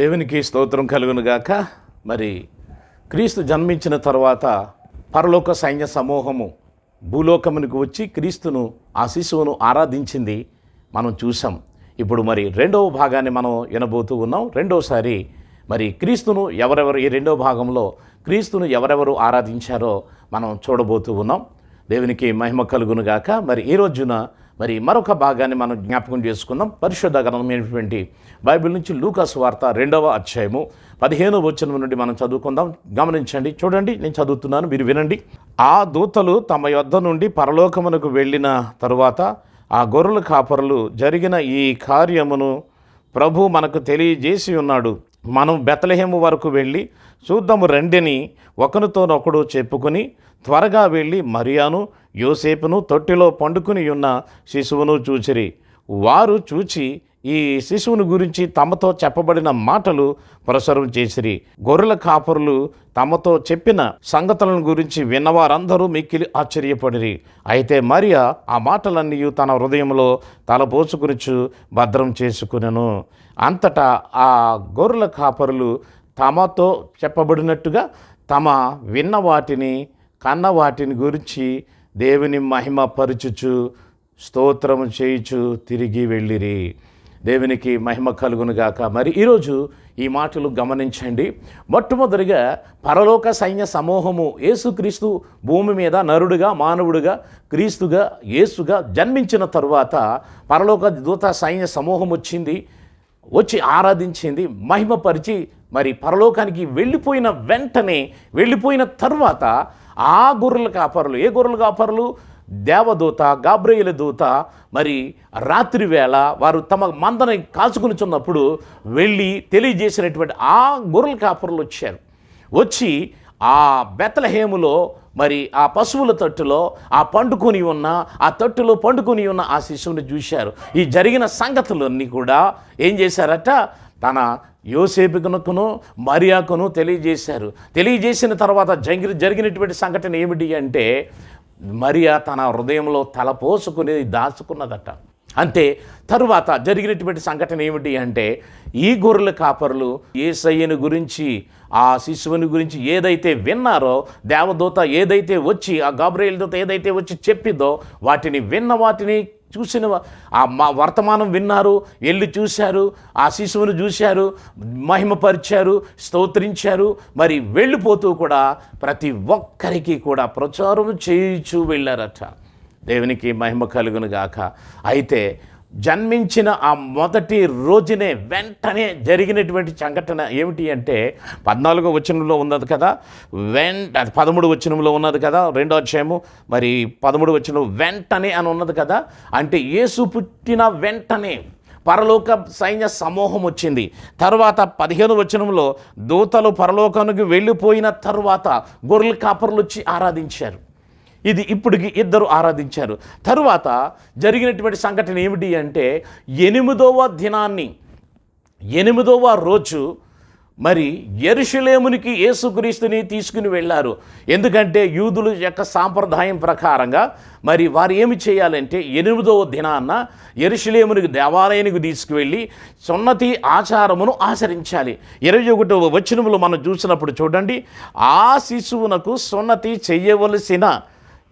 దేవునికి స్తోత్రం కలుగును గాక మరి క్రీస్తు జన్మించిన తర్వాత పరలోక సైన్య సమూహము భూలోకమునికి వచ్చి క్రీస్తును ఆ శిశువును ఆరాధించింది మనం చూసాం ఇప్పుడు మరి రెండవ భాగాన్ని మనం వినబోతూ ఉన్నాం. రెండోసారి మరి క్రీస్తును ఎవరెవరు ఈ రెండో భాగంలో క్రీస్తును ఎవరెవరు ఆరాధించారో మనం చూడబోతూ ఉన్నాం. దేవునికి మహిమ కలుగునుగాక. మరి ఈ రోజున మరి మరొక భాగాన్ని మనం జ్ఞాపకం చేసుకుందాం. పరిశుద్ధ గ్రంథమైనటువంటి బైబిల్ నుంచి లూకాసు వార్త రెండవ అధ్యాయము పదిహేను వచనం నుండి మనం చదువుకుందాం. గమనించండి. చూడండి నేను చదువుతున్నాను మీరు వినండి. ఆ దూతలు తమ యొద్ద నుండి పరలోకమునకు వెళ్ళిన తరువాత ఆ గొర్రెల కాపరులు జరిగిన ఈ కార్యమును ప్రభు మనకు తెలియజేసి ఉన్నాడు. మనం బెతలహేము వరకు వెళ్ళి చూద్దాము రండిని ఒకరితోనొకడు చెప్పుకుని త్వరగా వెళ్ళి మరియాను యోసేపును తొట్టిలో పండుకుని ఉన్న శిశువును చూచిరి. వారు చూచి ఈ శిశువుని గురించి తమతో చెప్పబడిన మాటలు ప్రసారం చేసిరి. గొర్రెల కాపరులు తమతో చెప్పిన సంగతులను గురించి విన్నవారందరూ మిక్కిలి ఆశ్చర్యపడిరి. అయితే మరియా ఆ మాటలన్నీ తన హృదయంలో తలపోసుకునిచు భద్రం చేసుకునెను. అంతటా ఆ గొర్రెల కాపరులు తమతో చెప్పబడినట్టుగా తమ విన్న వాటిని కన్న వాటిని గురించి దేవుని మహిమ పరుచుచు స్తోత్రము చేయుచు తిరిగి వెళ్ళిరి. దేవునికి మహిమ కలుగునుగాక మరి ఈరోజు ఈ మాటలు గమనించండి. మొట్టమొదటిగా పరలోక సైన్య సమూహము యేసుక్రీస్తు భూమి మీద నరుడుగా మానవుడుగా క్రీస్తుగా యేసుగా జన్మించిన తరువాత పరలోక దూత సైన్య సమూహం వచ్చింది వచ్చి ఆరాధించింది మహిమపరిచి మరి పరలోకానికి వెళ్ళిపోయిన వెంటనే వెళ్ళిపోయిన తర్వాత ఆ గొర్రెల కాపరులు ఏ గొర్రెల కాపరులు? దేవదూత గాబ్రేయుల దూత మరి రాత్రి వేళ వారు తమ మందని కాచుకునిచున్నప్పుడు వెళ్ళి తెలియజేసినటువంటి ఆ గొర్రెల కాపరులు వచ్చారు. వచ్చి ఆ బెత్తలహేములో మరి ఆ పశువుల తట్టులో ఆ పండుకొని ఉన్న ఆ తట్టులో పండుకొని ఉన్న ఆ శిశువుని చూశారు. ఈ జరిగిన సంగతులన్నీ కూడా ఏం చేశారట? తన యోసేపుకును మరియాకును తెలియజేశారు. తెలియజేసిన తర్వాత జరిగి జరిగినటువంటి సంఘటన ఏమిటి అంటే మరియా తన హృదయంలో తలపోసుకుని దాచుకున్నదట. అంతే తరువాత జరిగినటువంటి సంఘటన ఏమిటి అంటే ఈ గొర్రెల కాపరులు ఏసయ్యను గురించి ఆ శిశువుని గురించి ఏదైతే విన్నారో దేవదూత ఏదైతే వచ్చి ఆ గాబ్రేల్ దూత ఏదైతే వచ్చి చెప్పిందో వాటిని విన్న వాటిని చూసిన ఆ మా వర్తమానం విన్నారు వెళ్ళి చూశారు ఆ శిశువును చూశారు మహిమపరిచారు స్తోత్రించారు మరి వెళ్ళిపోతూ కూడా ప్రతి ఒక్కరికి కూడా ప్రచారం చేయించు వెళ్ళారట. దేవునికి మహిమ కలుగును గాక. అయితే జన్మించిన ఆ మొదటి రోజునే వెంటనే జరిగినటువంటి సంఘటన ఏమిటి అంటే పద్నాలుగో వచనంలో ఉన్నది కదా. వెంట అది పదమూడు వచనంలో ఉన్నది కదా రెండో అధ్యాయము. మరి పదమూడు వచనం వెంటనే అని ఉన్నది కదా. అంటే యేసు పుట్టిన వెంటనే పరలోక సైన్య సమూహం వచ్చింది. తర్వాత పదిహేను వచనంలో దూతలు పరలోకానికి వెళ్ళిపోయిన తర్వాత గొర్రెల కాపర్లు వచ్చి ఆరాధించారు. ఇది ఇప్పటికి ఇద్దరు ఆరాధించారు. తరువాత జరిగినటువంటి సంఘటన ఏమిటి అంటే ఎనిమిదవ దినాన్ని ఎనిమిదవ రోజు మరి ఎరుషులేమునికి యేసుక్రీస్తుని తీసుకుని వెళ్ళారు. ఎందుకంటే యూదుల యొక్క సాంప్రదాయం ప్రకారంగా మరి వారు ఏమి చేయాలంటే ఎనిమిదవ దినాన్న ఎరుషులేమునికి దేవాలయానికి తీసుకువెళ్ళి సున్నతి ఆచారమును ఆచరించాలి. ఇరవై ఒకటవ వచనములు మనం చూసినప్పుడు చూడండి ఆ శిశువునకు సున్నతి చేయవలసిన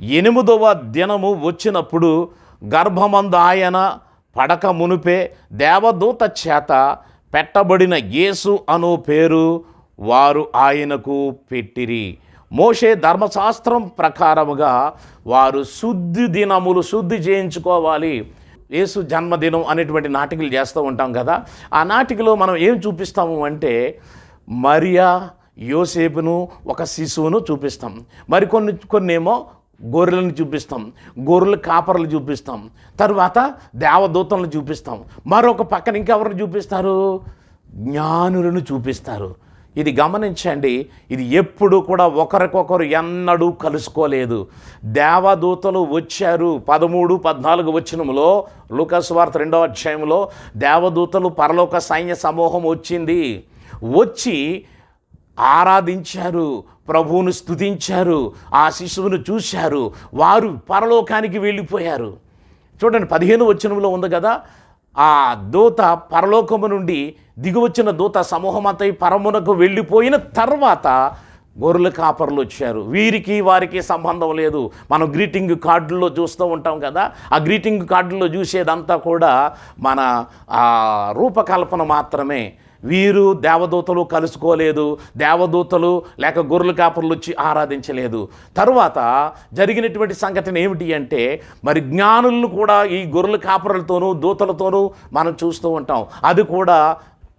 ఎనిమిదవ దినము వచ్చినప్పుడు గర్భమందు ఆయన పడక మునిపే దేవదూత చేత పెట్టబడిన యేసు అను పేరు వారు ఆయనకు పెట్టిరి. మోషే ధర్మశాస్త్రం ప్రకారముగా వారు శుద్ధి దినములు శుద్ధి చేయించుకోవాలి. యేసు జన్మదినం అనేటువంటి నాటికలు చేస్తూ ఉంటాం కదా. ఆ నాటికలో మనం ఏం చూపిస్తాము అంటే మరియా యోసేపును ఒక శిశువును చూపిస్తాం. మరికొన్ని కొన్నేమో గొర్రెలను చూపిస్తాం గొర్రెల కాపర్లు చూపిస్తాం తర్వాత దేవదూతలను చూపిస్తాం. మరొక పక్కన ఇంకెవరిని చూపిస్తారు? జ్ఞానులను చూపిస్తారు. ఇది గమనించండి ఇది ఎప్పుడు కూడా ఒకరికొకరు ఎన్నడూ కలుసుకోలేదు. దేవదూతలు వచ్చారు పదమూడు పద్నాలుగు వచ్చినములో లూకస్ వార్త రెండవ అధ్యాయంలో దేవదూతలు పరలోక సైన్య సమూహం వచ్చింది వచ్చి ఆరాధించారు. ప్రభువును స్తుతించారు ఆ శిశువును చూశారు వారు పరలోకానికి వెళ్ళిపోయారు. చూడండి పదిహేను వచనంలో ఉంది కదా ఆ దూత పరలోకము నుండి దిగువచ్చిన దూత సమూహమంతా పరమునకు వెళ్ళిపోయిన తర్వాత గొర్రెల కాపర్లు వచ్చారు. వీరికి వారికి సంబంధం లేదు. మనం గ్రీటింగ్ కార్డుల్లో చూస్తూ ఉంటాం కదా ఆ గ్రీటింగ్ కార్డుల్లో చూసేదంతా కూడా మన రూపకల్పన మాత్రమే. వీరు దేవదూతలు కలుసుకోలేదు దేవదూతలు లేక గొర్రెల కాపర్లు వచ్చి ఆరాధించలేదు. తరువాత జరిగినటువంటి సంఘటన ఏమిటి అంటే మరి జ్ఞానులను కూడా ఈ గొర్రెల కాపరులతోనూ దూతలతోనూ మనం చూస్తూ ఉంటాం. అది కూడా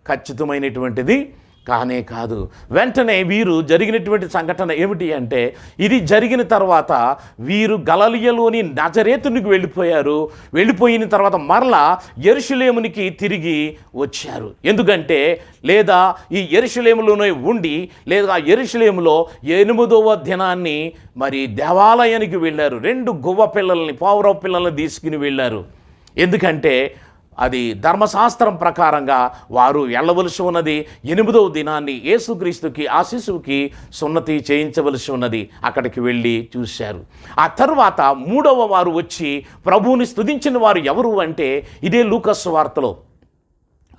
ఖచ్చితమైనటువంటిది. కానే కాదు. వెంటనే వీరు జరిగినటువంటి సంఘటన ఏమిటి అంటే ఇది జరిగిన తర్వాత వీరు గలలియలోని నజరేతునికి వెళ్ళిపోయారు. వెళ్ళిపోయిన తర్వాత మరలా ఎరుషులేమునికి తిరిగి వచ్చారు. ఎందుకంటే లేదా ఈ ఎరుషులేములోనే ఉండి లేదా ఎరుషులేములో ఎనిమిదవ దినాన్ని మరి దేవాలయానికి వెళ్ళారు. రెండు గువ్వ పిల్లల్ని పావురవ పిల్లల్ని తీసుకుని వెళ్ళారు. ఎందుకంటే అది ధర్మశాస్త్రం ప్రకారంగా వారు వెళ్ళవలసి ఉన్నది. ఎనిమిదవ దినాన్ని యేసుక్రీస్తుకి ఆ శిశువుకి సున్నతి చేయించవలసి ఉన్నది. అక్కడికి వెళ్ళి చూశారు. ఆ తర్వాత మూడవ వారు వచ్చి ప్రభువుని స్థుతించిన వారు ఎవరు అంటే ఇదే లూకస్ వార్తలో.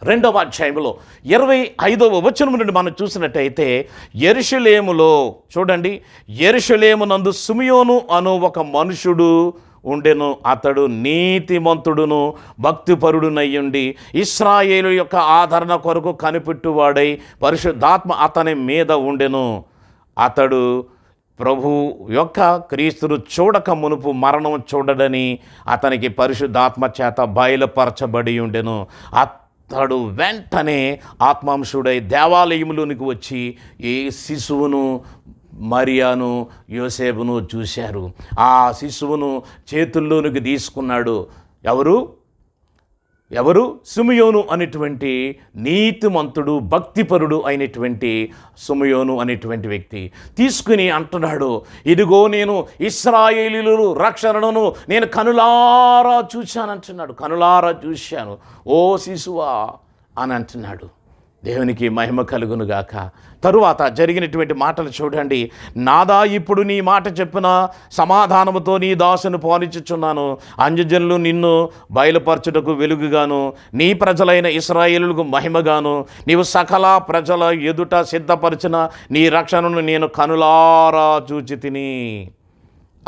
రెండవ అధ్యాయంలో ఇరవై ఐదవ వచనం నుండి మనం చూసినట్టయితే ఎరుషులేములో చూడండి ఎరుషులేమునందు సుమియోను అను ఒక మనుషుడు ఉండెను అతడు నీతిమంతుడును భక్తిపరుడునయ్యుండి ఇస్రాయేలు యొక్క ఆదరణ కొరకు కనిపెట్టువాడై పరిశుద్ధాత్మ అతని మీద ఉండెను. అతడు ప్రభు యొక్క క్రీస్తును చూడక మునుపు మరణం చూడడని అతనికి పరిశుద్ధాత్మ చేత బయలుపరచబడి ఉండెను. అతడు వెంటనే ఆత్మాంశుడై దేవాలయములోనికి వచ్చి ఈ శిశువును మరియాను యోసేపును చూశారు. ఆ శిశువును చేతుల్లోనికి తీసుకున్నాడు. ఎవరు? ఎవరు? సుమయోను అనేటువంటి నీతిమంతుడు భక్తిపరుడు అయినటువంటి సుమయోను అనేటువంటి వ్యక్తి. తీసుకుని అంటున్నాడు ఇదిగో నేను ఇస్రాయేలీలు రక్షణను నేను కనులారా చూశానంటున్నాడు. కనులారా చూశాను. ఓ శిశువా అని అంటున్నాడు. దేవునికి మహిమ కలుగును గాక. తరువాత జరిగినటువంటి మాటలు చూడండి. నాదా ఇప్పుడు నీ మాట చెప్పిన సమాధానముతో నీ దాసును పాలించుచున్నాను. అంజజనులు నిన్ను బయలుపరచుటకు వెలుగుగాను. నీ ప్రజలైన ఇస్రాయేలులకు మహిమగాను. నీవు సకల ప్రజల ఎదుట సిద్ధపరిచిన నీ రక్షణను నేను కనులారా చూచి తిని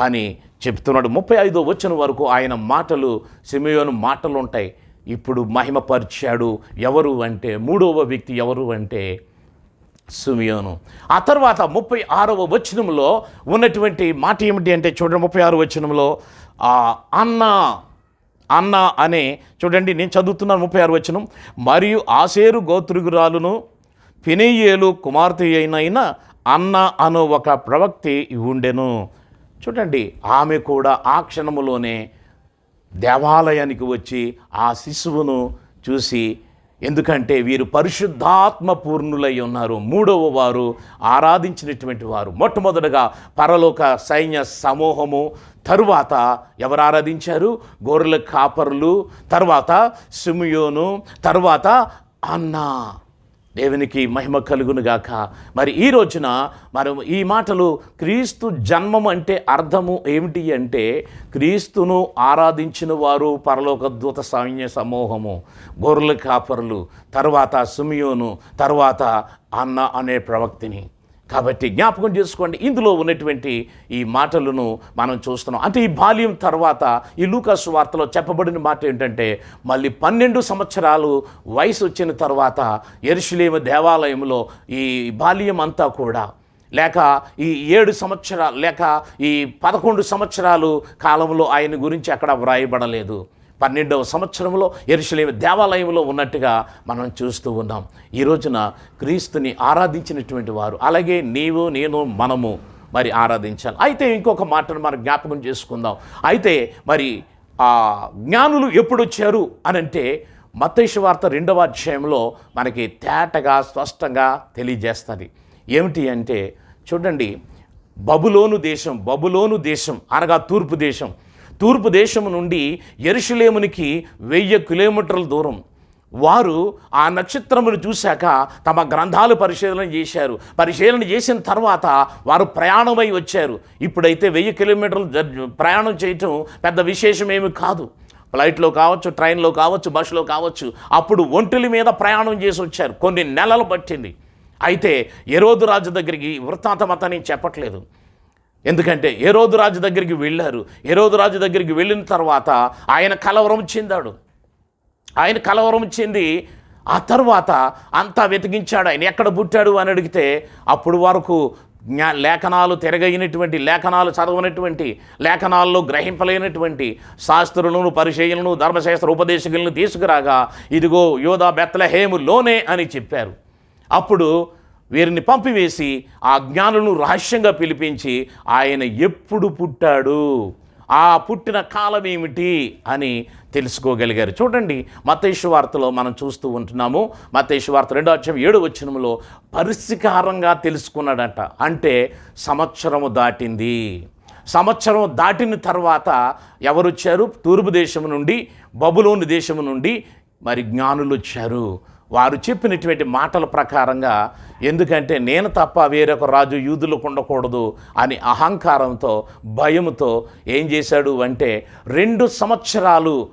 అని చెప్తున్నాడు. ముప్పై ఐదో వచ్చిన వరకు ఆయన మాటలు సిమియోను మాటలు ఉంటాయి ఇప్పుడు మహిమపరిచాడు ఎవరు అంటే మూడవ వ్యక్తి ఎవరు అంటే సుమియోను. ఆ తర్వాత ముప్పై ఆరవ వచనంలో ఉన్నటువంటి మాట ఏమిటి అంటే చూడండి ముప్పై ఆరు వచనంలో అన్న అన్న అనే చూడండి నేను చదువుతున్నాను ముప్పై ఆరు వచనం. మరియు ఆసేరు గోత్రుగురాలును పినేయేలు కుమార్తె అయిన అన్న అను ఒక ప్రవక్తి ఉండెను. చూడండి ఆమె కూడా ఆ క్షణములోనే దేవాలయానికి వచ్చి ఆ శిశువును చూసి ఎందుకంటే వీరు పరిశుద్ధాత్మ పూర్ణులై ఉన్నారు. మూడవ వారు ఆరాధించినటువంటి వారు. మొట్టమొదటగా పరలోక సైన్య సమూహము తరువాత ఎవరు ఆరాధించారు? గొర్రెల కాపరులు తర్వాత సిమియోను తర్వాత అన్నా. దేవునికి మహిమ కలుగును గాక మరి ఈ రోజున మనం ఈ మాటలు క్రీస్తు జన్మం అంటే అర్థము ఏమిటి అంటే క్రీస్తును ఆరాధించిన వారు పరలోక దూత సైన్య సమూహము గొర్రెల కాపరులు తర్వాత సుమియోను తర్వాత అన్న అనే ప్రవక్తిని. కాబట్టి జ్ఞాపకం చేసుకోండి. ఇందులో ఉన్నటువంటి ఈ మాటలను మనం చూస్తున్నాం. అంటే ఈ బాల్యం తర్వాత ఈ లూకాసు వార్తలో చెప్పబడిన మాట ఏంటంటే మళ్ళీ పన్నెండు సంవత్సరాలు వయసు వచ్చిన తర్వాత ఎరుషులేమ దేవాలయంలో ఈ బాల్యం అంతా కూడా లేక ఈ ఏడు సంవత్సరాలు లేక ఈ పదకొండు సంవత్సరాలు కాలంలో ఆయన గురించి అక్కడ వ్రాయబడలేదు. పన్నెండవ సంవత్సరంలో ఎరుషలేము దేవాలయంలో ఉన్నట్టుగా మనం చూస్తూ ఉన్నాం. ఈ రోజున క్రీస్తుని ఆరాధించినటువంటి వారు అలాగే నీవు నేను మనము మరి ఆరాధించాలి. అయితే ఇంకొక మాటను మనం జ్ఞాపకం చేసుకుందాం. అయితే మరి ఆ జ్ఞానులు ఎప్పుడు వచ్చారు అని అంటే మతేష వార్త రెండవ అధ్యాయంలో మనకి తేటగా స్పష్టంగా తెలియజేస్తుంది. ఏమిటి అంటే చూడండి బబులోను దేశం బబులోను దేశం అనగా తూర్పు దేశం. తూర్పు దేశము నుండి ఎరుషులేమునికి వెయ్యి కిలోమీటర్ల దూరం. వారు ఆ నక్షత్రమును చూశాక తమ గ్రంథాలు పరిశీలన చేశారు. పరిశీలన చేసిన తర్వాత వారు ప్రయాణమై వచ్చారు. ఇప్పుడైతే వెయ్యి కిలోమీటర్లు జర్- ప్రయాణం చేయటం పెద్ద విశేషమేమి కాదు. ఫ్లైట్లో కావచ్చు ట్రైన్లో కావచ్చు బస్సులో కావచ్చు అప్పుడు ఒంటిల మీద ప్రయాణం చేసి వచ్చారు. కొన్ని నెలలు పట్టింది. అయితే ఎరోదు రాజు దగ్గరికి వృత్తాంతం అంతా చెప్పట్లేదు. ఎందుకంటే ఎరోదు రాజు దగ్గరికి వెళ్ళారు. ఎరోదు రాజు దగ్గరికి వెళ్ళిన తర్వాత ఆయన కలవరం చెందాడు. ఆయన కలవరం చెంది ఆ తర్వాత అంతా వెతికించాడు ఆయన. ఎక్కడ పుట్టాడు అని అడిగితే అప్పుడు వరకు జ్ఞా లేఖనాలు తిరగైనటువంటి లేఖనాలు చదవనటువంటి లేఖనాల్లో గ్రహింపలేనటువంటి శాస్త్రులను పరిచయలను ధర్మశాస్త్ర ఉపదేశకులను తీసుకురాగా ఇదిగో యోధా బెత్తలహేములోనే అని చెప్పారు. అప్పుడు వీరిని పంపివేసి ఆ జ్ఞానులను రహస్యంగా పిలిపించి ఆయన ఎప్పుడు పుట్టాడు? ఆ పుట్టిన కాలం ఏమిటి? అని తెలుసుకోగలిగారు. చూడండి మతేశ్వ వార్తలో మనం చూస్తూ ఉంటున్నాము. మతేశ్వ వార్త రెండో అక్షం ఏడు వచ్చినంలో పరిష్కారంగా తెలుసుకున్నాడట. అంటే సంవత్సరము దాటింది. సంవత్సరం దాటిన తర్వాత ఎవరు వచ్చారు తూర్పు దేశం నుండి బబులోని దేశం నుండి మరి జ్ఞానులు వచ్చారు వారు చెప్పినటువంటి మాటల ప్రకారంగా ఎందుకంటే నేను తప్ప వేరొక రాజు యూదులకు ఉండకూడదు అని అహంకారంతో భయంతో ఏం చేశాడు అంటే రెండు సంవత్సరాలు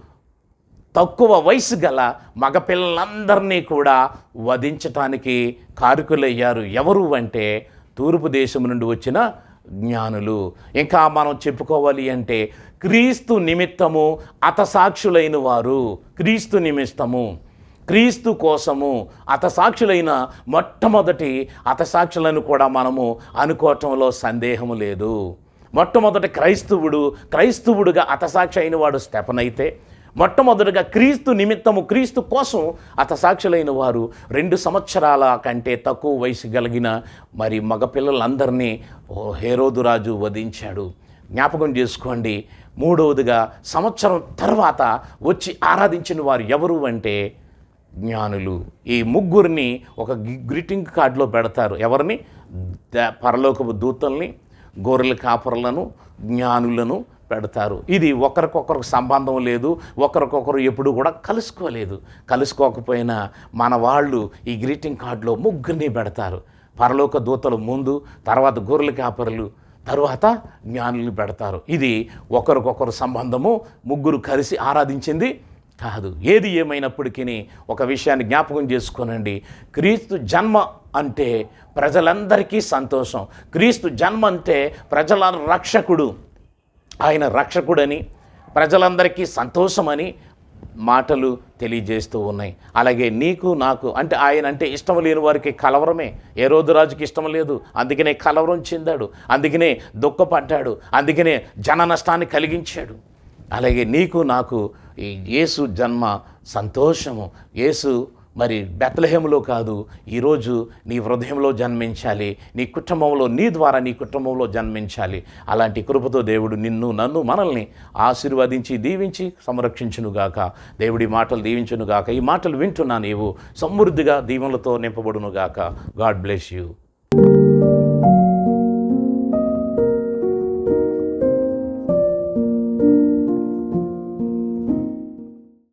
తక్కువ వయసు గల మగపిల్లలందరినీ కూడా వధించటానికి కారుకులయ్యారు. ఎవరు అంటే తూర్పు దేశం నుండి వచ్చిన జ్ఞానులు. ఇంకా మనం చెప్పుకోవాలి అంటే క్రీస్తు నిమిత్తము అతసాక్షులైన వారు. క్రీస్తు నిమిత్తము. క్రీస్తు కోసము అతసాక్షులైన మొట్టమొదటి అతసాక్షులను కూడా మనము అనుకోవటంలో సందేహము లేదు. మొట్టమొదటి క్రైస్తవుడు క్రైస్తవుడుగా అతసాక్షి అయిన వాడు స్టెపన్ అయితే మొట్టమొదటిగా క్రీస్తు నిమిత్తము క్రీస్తు కోసం అతసాక్షులైన వారు రెండు సంవత్సరాల కంటే తక్కువ వయసు కలిగిన మరి మగపిల్లలందరినీ హేరోదురాజు వధించాడు. జ్ఞాపకం చేసుకోండి మూడవదిగా సంవత్సరం తర్వాత వచ్చి ఆరాధించిన వారు ఎవరు అంటే జ్ఞానులు. ఈ ముగ్గురిని ఒక గ్రీటింగ్ కార్డులో పెడతారు. ఎవరిని? పరలోకపు దూతల్ని గొర్రెల కాపరులను జ్ఞానులను పెడతారు. ఇది ఒకరికొకరికి సంబంధం లేదు. ఒకరికొకరు ఎప్పుడు కూడా కలుసుకోలేదు. కలుసుకోకపోయినా మన వాళ్ళు ఈ గ్రీటింగ్ కార్డులో ముగ్గురిని పెడతారు. పరలోక దూతలు ముందు తర్వాత గొర్రెల కాపరులు తరువాత జ్ఞానులు పెడతారు. ఇది ఒకరికొకరు సంబంధము ముగ్గురు కలిసి ఆరాధించింది కాదు. ఏది ఏమైనప్పటికీ ఒక విషయాన్ని జ్ఞాపకం చేసుకోనండి. క్రీస్తు జన్మ అంటే ప్రజలందరికీ సంతోషం. క్రీస్తు జన్మ అంటే ప్రజల రక్షకుడు. ఆయన రక్షకుడని ప్రజలందరికీ సంతోషమని మాటలు తెలియజేస్తూ ఉన్నాయి. అలాగే నీకు నాకు అంటే ఆయన అంటే ఇష్టం లేని వారికి కలవరమే. ఏ రోజు రాజుకి ఇష్టం లేదు. అందుకనే కలవరం చెందాడు. అందుకనే దుఃఖపడ్డాడు. అందుకనే జన నష్టాన్ని కలిగించాడు. అలాగే నీకు నాకు ఈ యేసు జన్మ సంతోషము. యేసు మరి బెత్లహేములో కాదు ఈరోజు నీ హృదయంలో జన్మించాలి నీ కుటుంబంలో నీ ద్వారా నీ కుటుంబంలో జన్మించాలి. అలాంటి కృపతో దేవుడు నిన్ను నన్ను మనల్ని ఆశీర్వదించి దీవించి సంరక్షించునుగాక దేవుడి మాటలు దీవించునుగాక ఈ మాటలు వింటున్నా నీవు. సమృద్ధిగా దీవెనలతో నింపబడునుగాక గాడ్ బ్లెస్ యూ.